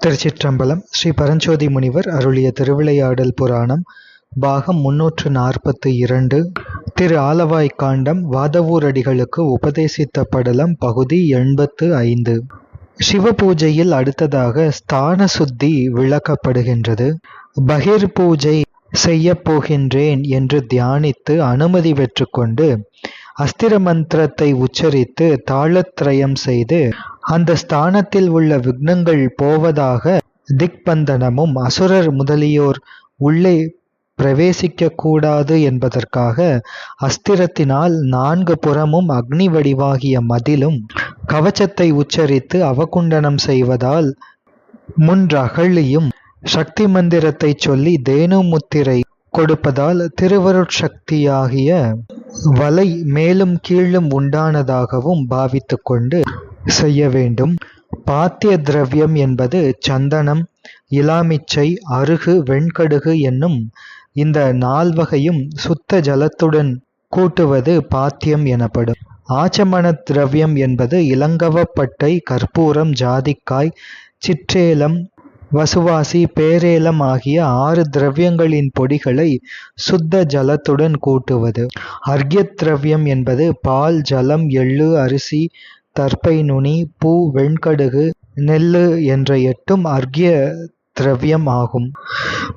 திருச்சிற்றம்பலம் ஸ்ரீ பரஞ்சோதி முனிவர் அருளிய திருவிளையாடல் புராணம் பாகம் முன்னூற்று நாற்பத்து இரண்டு. திரு ஆலவாய் காண்டம் வாதவூரடிகளுக்கு உபதேசித்த படலம் பகுதி எண்பத்து ஐந்து. சிவபூஜையில் அடுத்ததாக ஸ்தான சுத்தி விளக்கப்படுகின்றது. பகிர் பூஜை செய்யப்போகின்றேன் என்று தியானித்து அனுமதி பெற்றுக்கொண்டு அஸ்திர மந்திரத்தை உச்சரித்து தாளத்ரயம் செய்து அந்த ஸ்தானத்தில் உள்ள விக்னங்கள் போவதாக திக்பந்தனமும் அசுரர் முதலியோர் உள்ளே பிரவேசிக்க கூடாது என்பதற்காக அஸ்திரத்தினால் நான்கு புறமும் அக்னி வடிவாகிய மதிலும் கவச்சத்தை உச்சரித்து அவகுண்டனம் செய்வதால் முன் அகழியும் சக்தி மந்திரத்தை சொல்லி தேனுமுத்திரை கொடுப்பதால் திருவருட்சக்தியாகிய வலை மேலும் கீழும் உண்டானதாகவும் பாவித்து கொண்டு செய்ய வேண்டும் பாத்திய திரவியம் என்பது சந்தனம் இலாமிச்சை அருகு வெண்கடுகு என்னும் இந்த நால்வகையும் சுத்த ஜலத்துடன் கூட்டுவது பாத்தியம் எனப்படும். ஆச்சமண திரவியம் என்பது இளங்கவப்பட்டை கற்பூரம் ஜாதிக்காய் சிற்றேலம் வசுவாசி பேரேலம் ஆகிய ஆறு திரவியங்களின் பொடிகளை சுத்த ஜலத்துடன் கூட்டுவது. அர்க்ய திரவியம் என்பது பால் ஜலம் எள்ளு அரிசி தர்ப்பை நுனி பூ வெண்கடுகு நெல்லு என்ற எட்டும் அர்க்ய திரவியம் ஆகும்.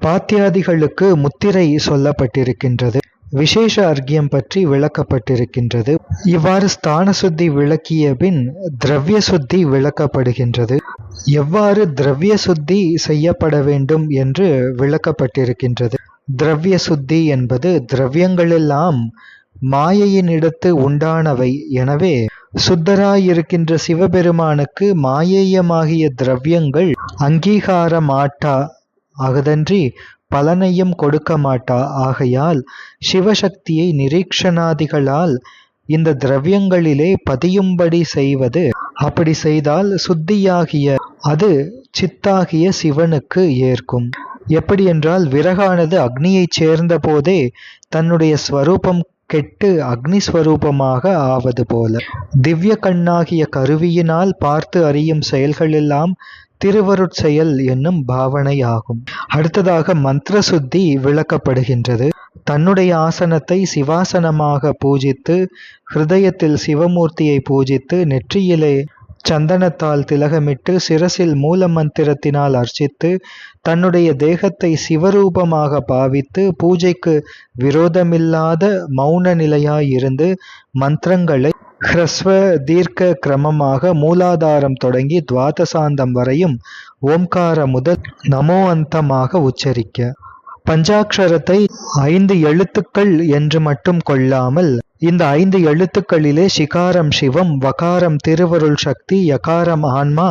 பாத்தியாதிகளுக்கு முத்திரை சொல்லப்பட்டிருக்கின்றது. விசேஷ அர்க்கியம் பற்றி விளக்கப்பட்டிருக்கின்றது. இவ்வாறு ஸ்தான சுத்தி விளக்கிய பின் திரவிய சுத்தி விளக்கப்படுகின்றது. எவ்வாறு திரவிய சுத்தி செய்யப்பட வேண்டும் என்று விளக்கப்பட்டிருக்கின்றது. திரவிய சுத்தி என்பது திரவியங்களெல்லாம் மாயையினிடத்து உண்டானவை. எனவே சுத்தராயிருக்கின்ற சிவபெருமானுக்கு மாயேயமாகிய திரவியங்கள் அங்கீகாரமாட்டா அகதன்றி பலனையும் கொடுக்க மாட்டா ஆகையால் சிவசக்தியை நிரீக்ஷணாதிகளால் இந்த திரவியங்களிலே பதியும்படி செய்வது அப்படி செய்தால் சுத்தியாகிய அது சித்தாகிய சிவனுக்கு ஏற்கும். எப்படி என்றால் விறகானது அக்னியைச் சேர்ந்த போதே தன்னுடைய ஸ்வரூபம் கெட்டு அக்னிஸ்வரூபமாக ஆவது போல. திவ்ய கண்ணாகிய கருவியினால் பார்த்து அறியும் செயல்களெல்லாம் திருவருட்செயல் என்னும் பாவனை ஆகும் அடுத்ததாக மந்திர சுத்தி விளக்கப்படுகின்றது. தன்னுடைய ஆசனத்தை சிவாசனமாக பூஜித்து ஹிருதயத்தில் சிவமூர்த்தியை பூஜித்து நெற்றியிலே சந்தனத்தால் திலகமிட்டு சிரசில் மூல மந்திரத்தினால் அர்ச்சித்து தன்னுடைய தேகத்தை சிவரூபமாக பாவித்து பூஜைக்கு விரோதமில்லாத மௌன நிலையாயிருந்து மந்திரங்களை ஹ்ரஸ்வ தீர்க்க கிரமமாக மூலாதாரம் தொடங்கி துவாதசாந்தம் வரையும் ஓம்கார முதல் நமோ அந்தமாக உச்சரிக்க. பஞ்சாட்சரத்தை ஐந்து எழுத்துக்கள் என்று மட்டும் கொள்ளாமல் இந்த ஐந்து எழுத்துக்களிலே சிகாரம் சிவம் வகாரம் திருவருள் சக்தி யகாரம் ஆன்மா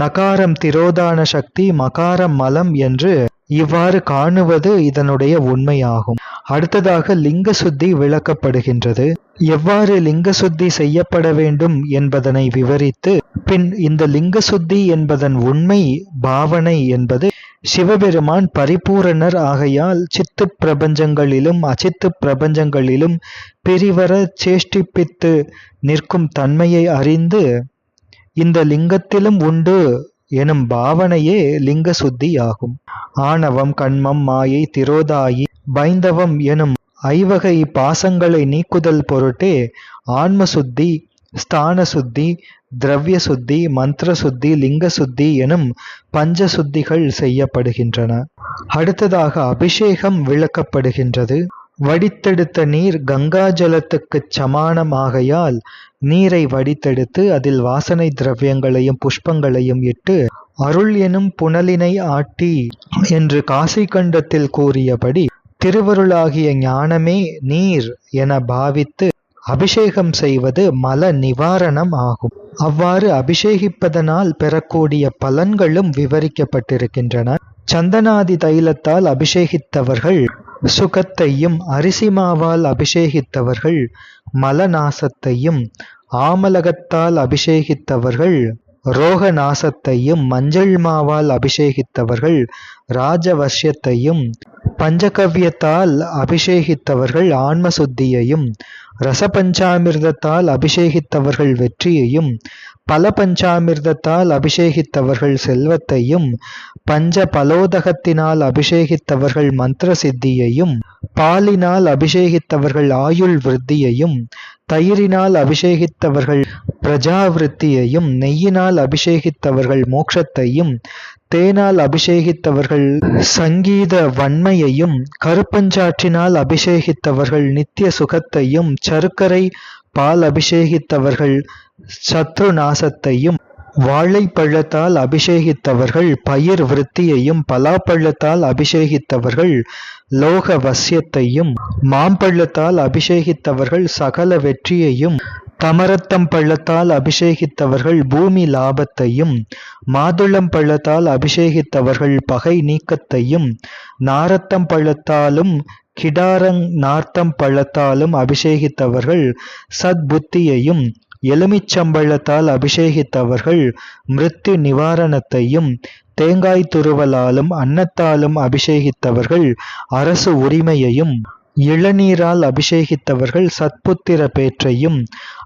நகாரம் திரோதான சக்தி மகாரம் மலம் என்று இவ்வாறு காணுவது இதனுடைய உண்மையாகும். அடுத்ததாக லிங்க சுத்தி விளக்கப்படுகின்றது. எவ்வாறு லிங்க சுத்தி செய்யப்பட வேண்டும் என்பதனை விவரித்து பின் இந்த லிங்க சுத்தி என்பதன் உண்மை பாவனை என்பது சிவபெருமான் பரிபூரணர் ஆகையால் சித்து பிரபஞ்சங்களிலும் அச்சித்து பிரபஞ்சங்களிலும் பிரிவர சேஷ்டிப்பித்து நிற்கும் தன்மையை அறிந்து இந்த லிங்கத்திலும் உண்டு எனும் பாவனையே லிங்க சுத்தியாகும். ஆணவம் கண்மம் மாயை திரோதாயி பைந்தவம் எனும் ஐவகை பாசங்களை நீக்குதல் பொருட்டே ஆன்ம சுத்தி ஸ்தான சுத்தி திரவிய சுத்தி மந்திர சுத்தி லிங்க சுத்தி எனும் பஞ்ச சுத்திகள் செய்யப்படுகின்றன. அடுத்ததாக அபிஷேகம் விளக்கப்படுகின்றது. வடித்தெடுத்த நீர் கங்கா ஜலத்துக்கு சமானமாகையால் நீரை வடித்தெடுத்து அதில் வாசனை திரவியங்களையும் புஷ்பங்களையும் இட்டு அருள் எனும் புனலினை ஆட்டி என்று காசி கண்டத்தில் கூறியபடி திருவருளாகிய ஞானமே நீர் என பாவித்து அபிஷேகம் செய்வது மல நிவாரணம் ஆகும். அவ்வாறு அபிஷேகிப்பதனால் பெறக்கூடிய பலன்களும் விவரிக்கப்பட்டிருக்கின்றன. சந்தனாதி தைலத்தால் அபிஷேகித்தவர்கள் சுகத்தையும் அரிசிமாவால் அபிஷேகித்தவர்கள் மலநாசத்தையும் ஆமலகத்தால் அபிஷேகித்தவர்கள் ரோக நாசத்தையும் மஞ்சள் மாவால் அபிஷேகித்தவர்கள் ராஜவர்ஷத்தையும் பஞ்சகவ்யத்தால் அபிஷேகித்தவர்கள் ஆன்ம சுத்தியையும் ரசபஞ்சாமிர்தத்தால் அபிஷேகித்தவர்கள் வெற்றியையும் பல பஞ்சாமிர்தத்தால் அபிஷேகித்தவர்கள் செல்வத்தையும் பஞ்ச பலோதகத்தினால் அபிஷேகித்தவர்கள் மந்திர சித்தியையும் பாலினால் அபிஷேகித்தவர்கள் ஆயுள் விருத்தியையும் தயிரினால் அபிஷேகித்தவர்கள் பிரஜாவிருத்தியையும் நெய்யினால் அபிஷேகித்தவர்கள் மோட்சத்தையும் தேனால் அபிஷேகித்தவர்கள் சங்கீத வன்மையையும் கருப்பஞ்சாற்றினால் அபிஷேகித்தவர்கள் நித்திய சுகத்தையும் சருக்கரை பால் அபிஷேகித்தவர்கள் சத்ரு நாசத்தையும் வாழைப்பழத்தால் அபிஷேகித்தவர்கள் பயிர் விருத்தியையும் பலாப்பழத்தால் அபிஷேகித்தவர்கள் லோக வசியத்தையும் மாம்பழத்தால் அபிஷேகித்தவர்கள் சகல வெற்றியையும் தமரத்தம் பள்ளத்தால் அபிஷேகித்தவர்கள் பூமி லாபத்தையும் மாதுளம் பள்ளத்தால் அபிஷேகித்தவர்கள் பகை நீக்கத்தையும் நாரத்தம் பள்ளத்தாலும் கிடாரங் நார்த்தம் பழத்தாலும் அபிஷேகித்தவர்கள் சத்புத்தியையும் எலுமிச்சம்பழத்தால் அபிஷேகித்தவர்கள் மிருத்து நிவாரணத்தையும் தேங்காய் துருவலாலும் அன்னத்தாலும் அபிஷேகித்தவர்கள் அரசு உரிமையையும் இளநீரால் அபிஷேகித்தவர்கள் சத்புத்திர பேற்றையும்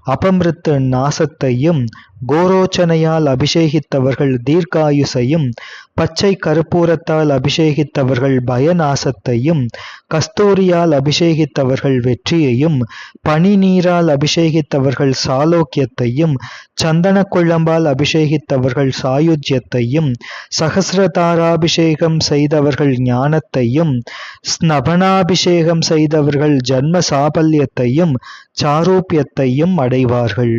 அபமிருத்து நாசத்தையும் கோரோச்சனையால் அபிஷேகித்தவர்கள் தீர்க்காயுசையும் பச்சை கருப்பூரத்தால் அபிஷேகித்தவர்கள் பயநாசத்தையும் கஸ்தூரியால் அபிஷேகித்தவர்கள் வெற்றியையும் பனி நீரால் அபிஷேகித்தவர்கள் சாலோக்கியத்தையும் சந்தன குழம்பால் அபிஷேகித்தவர்கள் சாயுஜ்யத்தையும் சகசிரதாராபிஷேகம் செய்தவர்கள் ஞானத்தையும் ஸ்நபனாபிஷேகம் செய்தவர்கள் ஜன்ம சாபல்யத்தையும் சாரூபியத்தையும் அடைவார்கள்.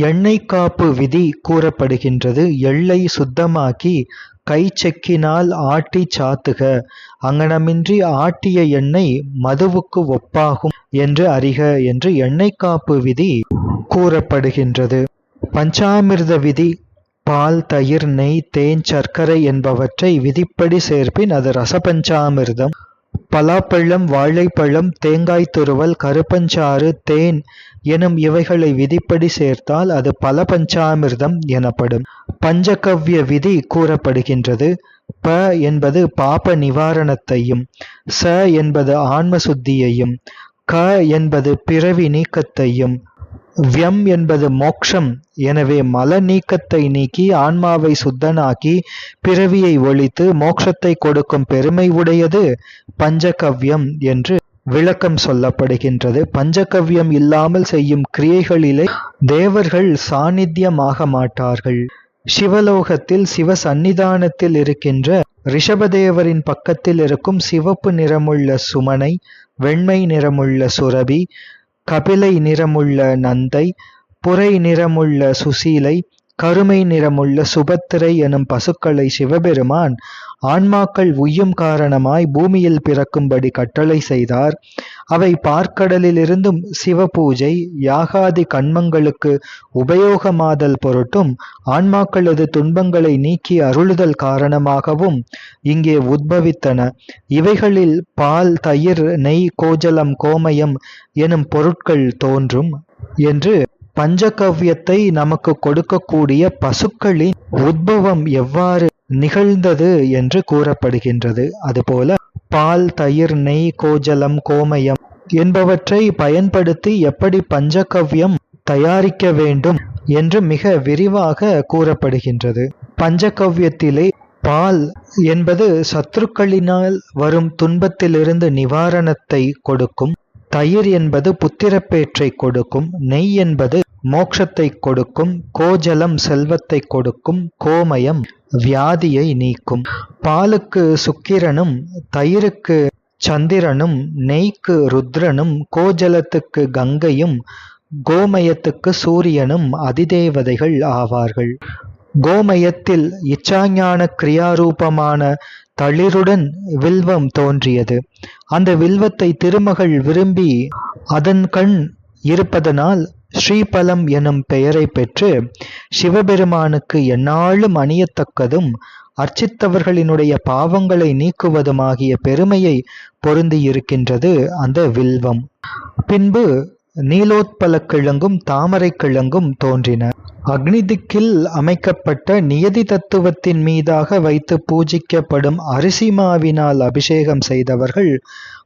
எண்ணெய் காப்பு விதி கூறப்படுகின்றது. எள்ளை சுத்தமாக்கி கை செக்கினால் ஆட்டி சாத்துக. அங்கனமின்றி ஆட்டிய எண்ணெய் மதுவுக்கு ஒப்பாகும் என்று அறிக என்று எண்ணெய் காப்பு விதி கூறப்படுகின்றது. பஞ்சாமிர்த விதி பால் தயிர் நெய் தேன் சர்க்கரை என்பவற்றை விதிப்படி சேர்ப்பின் அது ரசபஞ்சாமிர்தம். பலாப்பழம் வாழைப்பழம் தேங்காய் துருவல் கருப்பஞ்சாறு தேன் எனும் இவைகளை விதிப்படி சேர்த்தால் அது பல பஞ்சாமிர்தம் எனப்படும். பஞ்சகவ்ய விதி கூறப்படுகின்றது. ப என்பது பாப நிவாரணத்தையும் ச என்பது ஆன்ம சுத்தியையும் க என்பது பிறவி நீக்கத்தையும் வியம் என்பது மோக்ஷம். எனவே மல நீக்கத்தை நீக்கி ஆன்மாவை சுத்தனாக்கி பிறவியை ஒழித்து மோட்சத்தை கொடுக்கும் பெருமை உடையது பஞ்சகவ்யம் என்று விளக்கம் சொல்லப்படுகின்றது. பஞ்சகவ்யம் இல்லாமல் செய்யும் கிரியைகளிலே தேவர்கள் சாநித்தியமாக மாட்டார்கள். சிவலோகத்தில் சிவ சந்நிதானத்தில் இருக்கின்ற ரிஷபதேவரின் பக்கத்தில் இருக்கும் சிவப்பு நிறமுள்ள சுமனை வெண்மை நிறமுள்ள சுரபி கபிலை நிறமுள்ள நந்தை புரை நிறமுள்ள சுசீலை கருமை நிறமுள்ள சுபத்திரை எனும் பசுக்களை சிவபெருமான் ஆன்மாக்கள் உய்யும் காரணமாய் பூமியில் பிறக்கும்படி கட்டளை செய்தார். அவை பார்க்கடலிலிருந்தும் சிவ பூஜை யாகாதி கண்மங்களுக்கு உபயோகமாதல் பொருட்டும் ஆன்மாக்களது துன்பங்களை நீக்கி அருளுதல் காரணமாகவும் இங்கே உத்பவித்தன. இவைகளில் பால் தயிர் நெய் கோஜலம் கோமயம் எனும் பொருட்கள் தோன்றும் என்று பஞ்சகவ்யத்தை நமக்கு கொடுக்கக்கூடிய பசுக்களின் உத்பவம் எவ்வாறு நிகழ்ந்தது என்று கூறப்படுகின்றது. அதுபோல பால் தயிர் நெய் கோஜலம் கோமயம் என்பவற்றை பயன்படுத்தி எப்படி பஞ்சகவ்யம் தயாரிக்க வேண்டும் என்று மிக விரிவாக கூறப்படுகின்றது. பஞ்சகவ்யத்திலே பால் என்பது சத்துருக்களினால் வரும் துன்பத்திலிருந்து நிவாரணத்தை கொடுக்கும். தயிர் என்பது புத்திரப்பேற்றை கொடுக்கும். நெய் என்பது மோட்சத்தை கொடுக்கும். கோஜலம் செல்வத்தை கொடுக்கும். கோமயம் வியாதியை நீக்கும். பாலுக்கு சுக்கிரனும் தயிருக்கு சந்திரனும் நெய்க்கு ருத்ரனும் கோஜலத்துக்கு கங்கையும் கோமயத்துக்கு சூரியனும் அதிதேவதைகள் ஆவார்கள். கோமயத்தில் இச்சாஞான கிரியாரூபமான தளிருடன் வில்வம் தோன்றியது. அந்த வில்வத்தை திருமகள் விரும்பி அதன் கண் இருப்பதனால் ஸ்ரீபலம் எனும் பெயரை பெற்று சிவபெருமானுக்கு எந்நாளும் அணியத்தக்கதும் அர்ச்சித்தவர்களினுடைய பாவங்களை நீக்குவதுமாகிய பெருமையை பொருந்தியிருக்கின்றது அந்த வில்வம். பின்பு நீலோத்பல கிழங்கும் தாமரை கிழங்கும் தோன்றின. அக்னி திக்கில் அமைக்கப்பட்ட நியதி தத்துவத்தின் மீதாக வைத்து பூஜிக்கப்படும் அரிசி மாவினால் அபிஷேகம் செய்தவர்கள்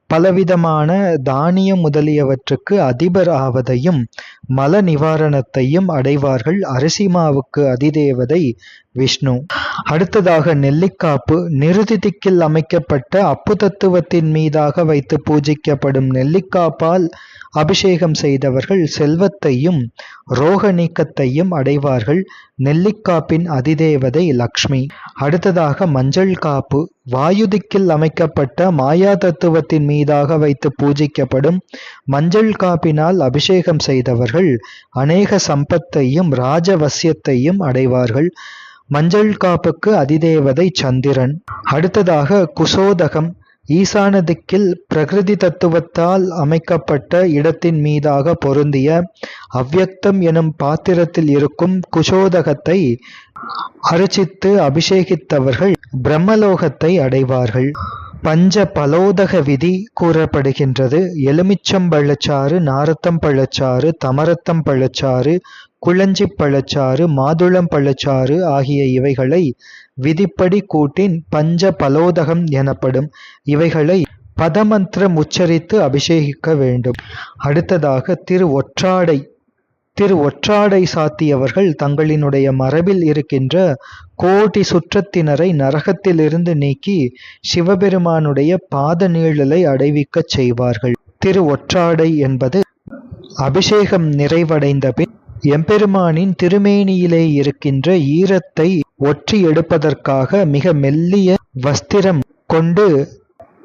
பலவிதமான தானியம் முதலியவற்றுக்கு அதிபர் ஆவதையும் மல நிவாரணத்தையும் அடைவார்கள். அரிசிமாவுக்கு அதிதேவதை விஷ்ணு. அடுத்ததாக நெல்லிக்காப்பு நிறுதி திக்கில் அமைக்கப்பட்ட அப்பு தத்துவத்தின் மீதாக வைத்து பூஜிக்கப்படும் நெல்லிக்காப்பால் அபிஷேகம் செய்தவர்கள் செல்வத்தையும் ரோக நீக்கத்தையும் அடைவார்கள் நெல்லிக்காப்பின் அதிதேவதை லக்ஷ்மி. அடுத்ததாக மஞ்சள் காப்பு வாயு திக்கில் அமைக்கப்பட்ட மாயா தத்துவத்தின் மீதாக வைத்து பூஜிக்கப்படும் மஞ்சள் காப்பினால் அபிஷேகம் செய்தவர்கள் அநேக சம்பத்தையும் ராஜவசியத்தையும் அடைவார்கள் மஞ்சள் காப்புக்கு அதிதேவதை சந்திரன். அடுத்ததாக குசோதகம் ஈசான திக்கில் பிரகிருதி தத்துவத்தால் அமைக்கப்பட்ட இடத்தின் மீதாக பொருந்திய அவ்யக்தம் எனும் பாத்திரத்தில் இருக்கும் குசோதகத்தை அர்ச்சித்து அபிஷேகித்தவர்கள் பிரம்மலோகத்தை அடைவார்கள். பஞ்ச பலோதக விதி கூறப்படுகின்றது. எலுமிச்சம் பழச்சாறு நாரத்தம் பழச்சாறு தமரத்தம் பழச்சாறு குளஞ்சி பழச்சாறு மாதுளம் பழச்சாறு ஆகிய இவைகளை விதிப்படி கூட்டின் பஞ்ச பலோதகம் எனப்படும் இவைகளை பதமந்திரம் உச்சரித்து அபிஷேகிக்க வேண்டும். அடுத்ததாக திரு ஒற்றாடை திரு ஒற்றாடை சாத்தியவர்கள் தங்களினுடைய மரபில் இருக்கின்ற கோடி சுற்றத்தினரை நரகத்திலிருந்து நீக்கி சிவபெருமானுடைய பாத நீழலை அடைவிக்கச் செய்வார்கள். திரு ஒற்றாடை என்பது அபிஷேகம் நிறைவடைந்த பின் எம்பெருமானின் திருமேனியிலே இருக்கின்ற ஈரத்தை ஒற்றி எடுப்பதற்காக மிக மெல்லிய வஸ்திரம் கொண்டு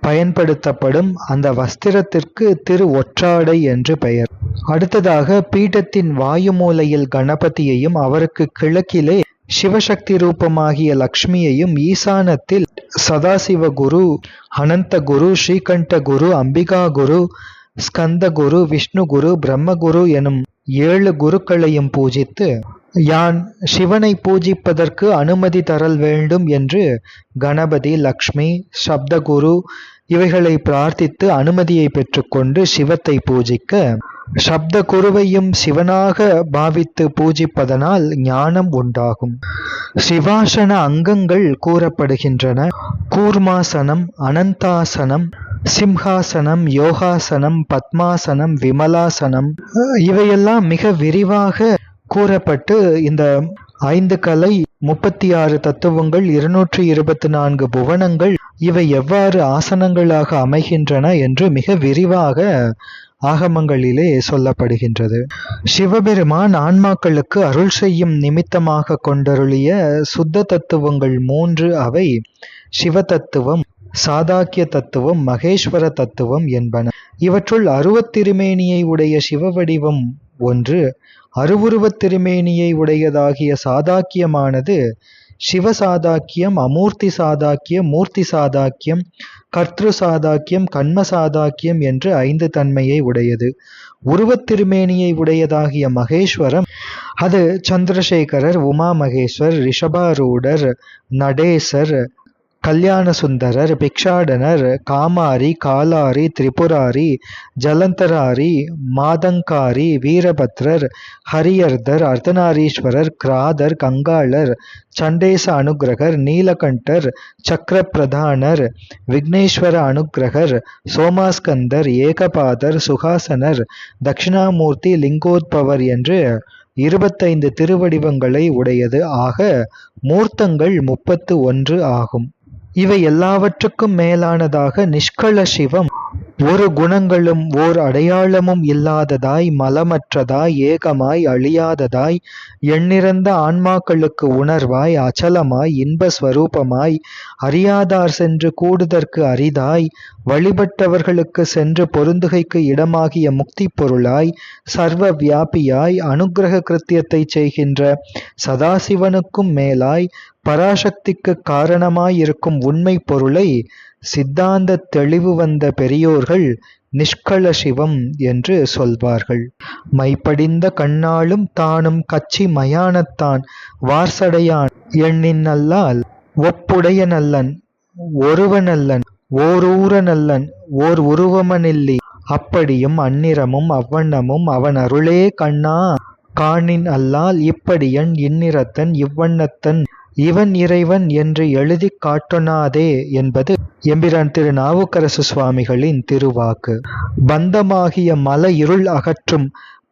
பயன்படுத்தப்படும் அந்த வஸ்திரத்திற்கு திரு ஒற்றாடை என்று பெயர். அடுத்ததாக பீடத்தின் வாயு மூலையில் கணபதியையும் அவருக்கு கிழக்கிலே சிவசக்தி ரூபமாகிய லக்ஷ்மியையும் ஈசானத்தில் சதாசிவ குரு அனந்த குரு ஸ்ரீகண்ட குரு அம்பிகா குரு ஸ்கந்த குரு விஷ்ணு குரு பிரம்மகுரு எனும் ஏழு குருக்களையும் பூஜித்து யான் சிவனை பூஜிப்பதற்கு அனுமதி தரல் வேண்டும் என்று கணபதி லக்ஷ்மி சப்தகுரு இவைகளை பிரார்த்தித்து அனுமதியை பெற்றுக்கொண்டு சிவத்தை பூஜிக்க சப்த குருவையும் சிவனாக பாவித்து பூஜிப்பதனால் ஞானம் உண்டாகும். சிவாசன அங்கங்கள் கூறப்படுகின்றன. கூர்மாசனம் அனந்தாசனம் சிம்ஹாசனம் யோகாசனம் பத்மாசனம் விமலாசனம் இவையெல்லாம் மிக விரிவாக கூறப்பட்டு இந்த ஐந்து கலை முப்பத்தி ஆறு தத்துவங்கள் இருநூற்றி இருபத்தி நான்கு புவனங்கள் இவை எவ்வாறு ஆசனங்களாக அமைகின்றன என்று மிக விரிவாக ஆகமங்களிலே சொல்லப்படுகின்றது. சிவபெருமான் ஆன்மாக்களுக்கு அருள் செய்யும் நிமித்தமாக கொண்டருளிய சுத்த தத்துவங்கள் மூன்று அவை சிவ தத்துவம் சாதாக்கிய தத்துவம் மகேஸ்வர தத்துவம் என்பன. இவற்றுள் அருவத்திருமேனியை உடைய சிவ வடிவம் ஒன்று அருவுருவத் திருமேனியை உடையதாகிய சாதாக்கியமானது சிவசாதாக்கியம் அமூர்த்தி சாதாக்கியம் மூர்த்தி சாதாக்கியம் கர்த்திரு சாதாக்கியம் கண்ம சாதாக்கியம் என்று ஐந்து தன்மையை உடையது. உருவத் திருமேனியை உடையதாகிய மகேஸ்வரம் அது சந்திரசேகரர் உமா மகேஸ்வர் ரிஷபாரூடர் நடேசர் கல்யாண சுந்தரர் பிக்ஷாடனர் காமாரி காலாரி திரிபுராரி ஜலந்தராரி மாதங்காரி வீரபத்ரர் ஹரியர்தர் அர்த்தநாரீஸ்வரர் கிராதர் கங்காளர் சண்டேச அனுகிரகர் நீலகண்டர் சக்கரப்பிரதானர் விக்னேஸ்வர அனுகிரகர் சோமாஸ்கந்தர் ஏகபாதர் சுகாசனர் தட்சிணாமூர்த்தி லிங்கோத்பவர் என்று இருபத்தைந்து திருவடிவங்களை உடையது ஆக மூர்த்தங்கள் முப்பத்து ஒன்று ஆகும். இவை எல்லாவற்றுக்கும் மேலானதாக நிஷ்கள சிவம். ஒரு குணங்களும் ஓர் அடையாளமும் இல்லாததாய் மலமற்றதாய் ஏகமாய் அழியாததாய் எண்ணிறந்த ஆன்மாக்களுக்கு உணர்வாய் அச்சலமாய் இன்ப ஸ்வரூபமாய் அறியாதார் சென்று கூடுதற்கு அரிதாய் வழிபட்டவர்களுக்கு சென்று பொருந்துகைக்கு இடமாகிய முக்தி பொருளாய் சர்வ வியாபியாய் அனுகிரக கிருத்தியத்தை செய்கின்ற சதாசிவனுக்கும் மேலாய் பராசக்திக்கு காரணமாயிருக்கும் உண்மை பொருளை சித்தாந்த தெளிவு வந்த பெரியோர்கள் நிஷ்கள சிவம் என்று சொல்வார்கள். மைப்படிந்த கண்ணாலும் தானும் கச்சி மயானத்தான். வார்சடையான் எண்ணின் அல்லால் ஒப்புடைய நல்லன் ஒருவனல்லன் ஓரூர நல்லன் ஓர் உருவமனில்லி. அப்படியும் அந்நிறமும் அவ்வண்ணமும் அவன் அருளே கண்ணா. காணின் அல்லால் இப்படியன் இந்நிறத்தன் இவ்வண்ணத்தன் இவன் இறைவன் என்று எழுதிக் காட்டுனாதே என்பது எம்பிரான் திரு நாவுக்கரசு சுவாமிகளின் திருவாக்கு. பந்தமாகிய மல இருள் அகற்றும்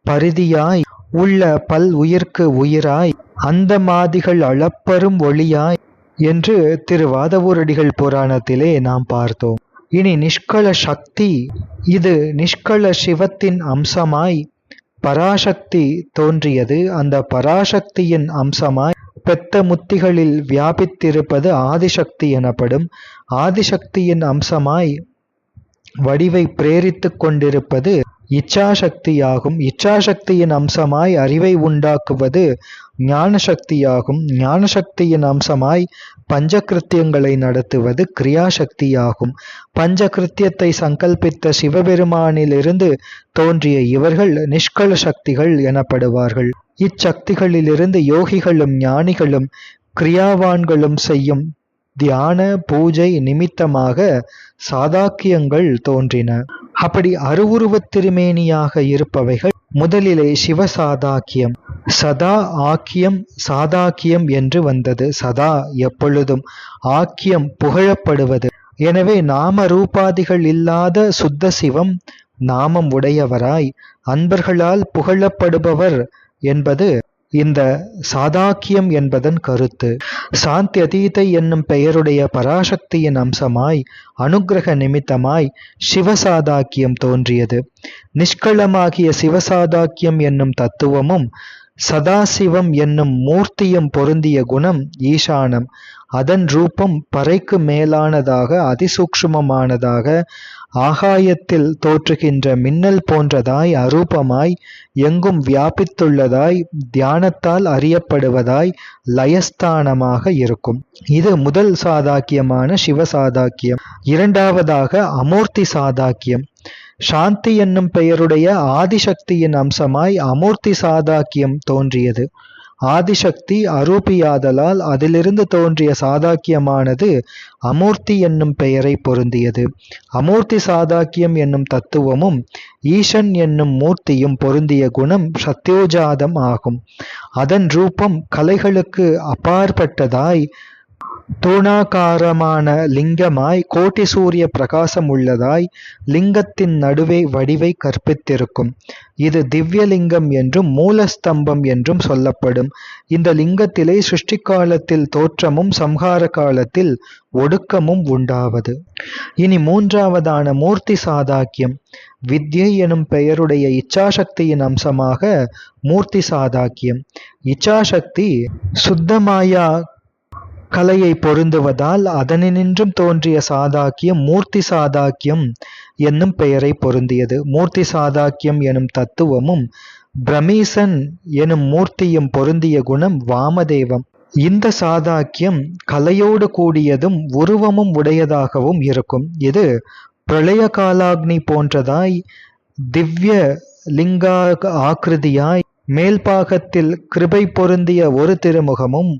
பரிதியாய் உள்ள பல் உயிர்க்கு உயிராய் அந்த மாதிகள் அளப்பரும் ஒளியாய் என்று திருவாதவூரடிகள் புராணத்திலே நாம் பார்த்தோம். இனி நிஷ்கல சக்தி இது நிஷ்கல சிவத்தின் அம்சமாய் பராசக்தி தோன்றியது. அந்த பராசக்தியின் அம்சமாய் பெத்த முத்திகளில் வியாபித்திருப்பது ஆதிசக்தி எனப்படும். ஆதிசக்தியின் அம்சமாய் வடிவை பிரேரித்துக் கொண்டிருப்பது இச்சாசக்தியாகும். இச்சாசக்தியின் அம்சமாய் அறிவை உண்டாக்குவது ஞானசக்தியாகும். ஞானசக்தியின் அம்சமாய் பஞ்சகிருத்தியங்களை நடத்துவது கிரியாசக்தியாகும். பஞ்சகிருத்தியத்தை சங்கல்பித்த சிவபெருமானிலிருந்து தோன்றிய இவர்கள் நிஷ்கள சக்திகள் எனப்படுவார்கள். இச்சக்திகளிலிருந்து யோகிகளும் ஞானிகளும் கிரியாவான்களும் செய்யும் தியான பூஜை நிமித்தமாக சாதாக்கியங்கள் தோன்றின. அப்படி அருவுருவத் திருமேனியாக இருப்பவைகள் முதலிலே சிவசாதாக்கியம் சதா ஆக்கியம் சாதாக்கியம் என்று வந்தது. சதா எப்பொழுதும் ஆக்கியம் புகழப்படுவது. எனவே நாம ரூபாதிகள் இல்லாத சுத்த சிவம் நாமம் உடையவராய் அன்பர்களால் புகழப்படுபவர் என்பது இந்த சாதாக்கியம் என்பதன் கருத்து. சாந்தி அதீதை என்னும் பெயருடைய பராசக்தியின் அம்சமாய் அனுகிரக நிமித்தமாய் சிவசாதாக்கியம் தோன்றியது. நிஷ்களமாகிய சிவசாதாக்கியம் என்னும் தத்துவமும் சதாசிவம் என்னும் மூர்த்தியும் பொருந்திய குணம் ஈசானம். அதன் ரூபம் பறைக்கு மேலானதாக அதிசூக்ஷ்மமானதாக ஆகாயத்தில் தோற்றுகின்ற மின்னல் போன்றதாய் அரூபமாய் எங்கும் வியாபித்துள்ளதாய் தியானத்தால் அறியப்படுவதாய் லயஸ்தானமாக இருக்கும். இது முதல் சாதாக்கியமான சிவசாதாக்கியம். இரண்டாவதாக அமூர்த்தி சாதாக்கியம். சாந்தி என்னும் பெயருடைய ஆதிசக்தியின் அம்சமாய் அமூர்த்தி சாதாக்கியம் தோன்றியது. ஆதிசக்தி அரூபியாதலால் அதிலிருந்து தோன்றிய சாதாக்கியமானது அமூர்த்தி என்னும் பெயரை பொருந்தியது. அமூர்த்தி சாதாக்கியம் என்னும் தத்துவமும் ஈசன் என்னும் மூர்த்தியும் பொருந்திய குணம் சத்யோஜாதம் ஆகும். அதன் ரூபம் கலைகளுக்கு அப்பாற்பட்டதாய் தூணாகாரமான லிங்கமாய் கோட்டி சூரிய பிரகாசம் உள்ளதாய் லிங்கத்தின் நடுவே வடிவை கற்பித்திருக்கும். இது திவ்யலிங்கம் என்றும் மூலஸ்தம்பம் என்றும் சொல்லப்படும். இந்த லிங்கத்திலே சிருஷ்டி காலத்தில் தோற்றமும் சம்ஹார காலத்தில் ஒடுக்கமும் உண்டாவது. இனி மூன்றாவதான மூர்த்தி சாதாக்கியம். வித்யை எனும் பெயருடைய இச்சாசக்தியின் அம்சமாக மூர்த்தி சாதாக்கியம். இச்சாசக்தி சுத்தமாயா கலையை பொருந்துவதால் அதனினின்றும் தோன்றிய சாதாக்கியம் மூர்த்தி சாதாக்கியம் என்னும் பெயரை பொருந்தியது. மூர்த்தி சாதாக்கியம் எனும் தத்துவமும் பிரமீசன் எனும் மூர்த்தியும் பொருந்திய குணம் வாமதேவம். இந்த சாதாக்கியம் கலையோடு கூடியதும் உருவமும் உடையதாகவும் இருக்கும். இது பிரளய காலாக்னி போன்றதாய் திவ்ய லிங்கா ஆக்கிருதியாய் மேல்பாகத்தில் கிருபை பொருந்திய ஒரு திருமுகமும்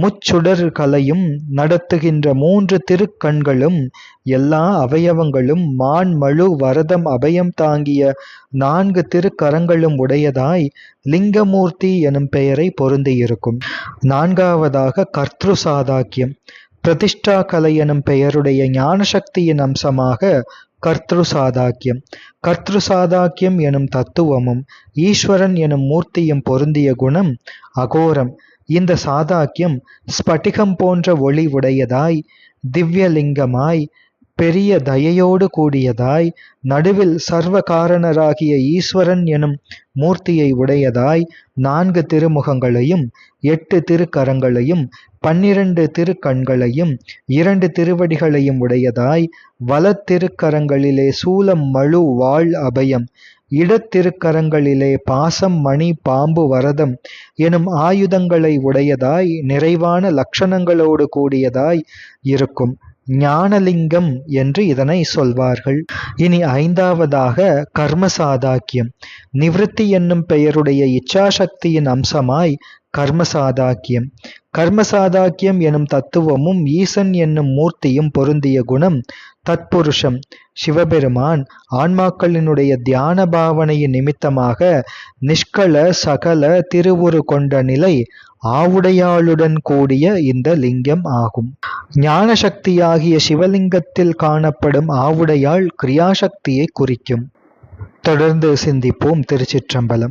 முச்சுடர் கலையும் நடத்துகின்ற மூன்று திருக்கண்களும் எல்லா அவயவங்களும் மான் மழு வரதம் அபயம் தாங்கிய நான்கு திருக்கரங்களும் உடையதாய் லிங்கமூர்த்தி எனும் பெயரை பொருந்தியிருக்கும். நான்காவதாக கர்த்ரு சாதாக்கியம் பிரதிஷ்டா கலை எனும் பெயருடைய ஞானசக்தியின் அம்சமாக கர்த்ரு சாதாக்கியம் கர்த்ரு சாதாக்கியம் எனும் தத்துவமும் ஈஸ்வரன் எனும் மூர்த்தியும் பொருந்திய குணம் அகோரம். இந்த சாதாக்கியம் ஸ்பட்டிகம் போன்ற ஒளி உடையதாய் திவ்யலிங்கமாய் பெரிய தயையோடு கூடியதாய் நடுவில் சர்வ காரணராகிய ஈஸ்வரன் எனும் மூர்த்தியை உடையதாய் நான்கு திருமுகங்களையும் எட்டு திருக்கரங்களையும் பன்னிரண்டு திருக்கண்களையும் இரண்டு திருவடிகளையும் உடையதாய் வலத்திருக்கரங்களிலே சூலம் மழு வாழ் அபயம். இடத்திருக்கரங்களிலே பாசம் மணி பாம்பு வரதம் எனும் ஆயுதங்களை உடையதாய் நிறைவான லட்சணங்களோடு கூடியதாய் இருக்கும் ஞானலிங்கம் என்று இதனை சொல்வார்கள். இனி ஐந்தாவதாக கர்மசாதாக்கியம். நிவிருத்தி என்னும் பெயருடைய இச்சாசக்தியின் அம்சமாய் கர்மசாதாக்கியம். கர்மசாதாக்கியம் எனும் தத்துவமும் ஈசன் என்னும் மூர்த்தியும் பொருந்திய குணம் தத்புருஷம் சிவபெருமான் ஆன்மாக்களினுடைய தியான பாவனையின் நிமித்தமாக நிஷ்கள சகல திருவுரு கொண்ட நிலை ஆவுடையாளுடன் கூடிய இந்த லிங்கம் ஆகும். ஞான சக்தியாகிய சிவலிங்கத்தில் காணப்படும் ஆவுடையாள் கிரியாசக்தியை குறிக்கும். தொடர்ந்து சிந்திப்போம் திருச்சிற்றம்பலம்.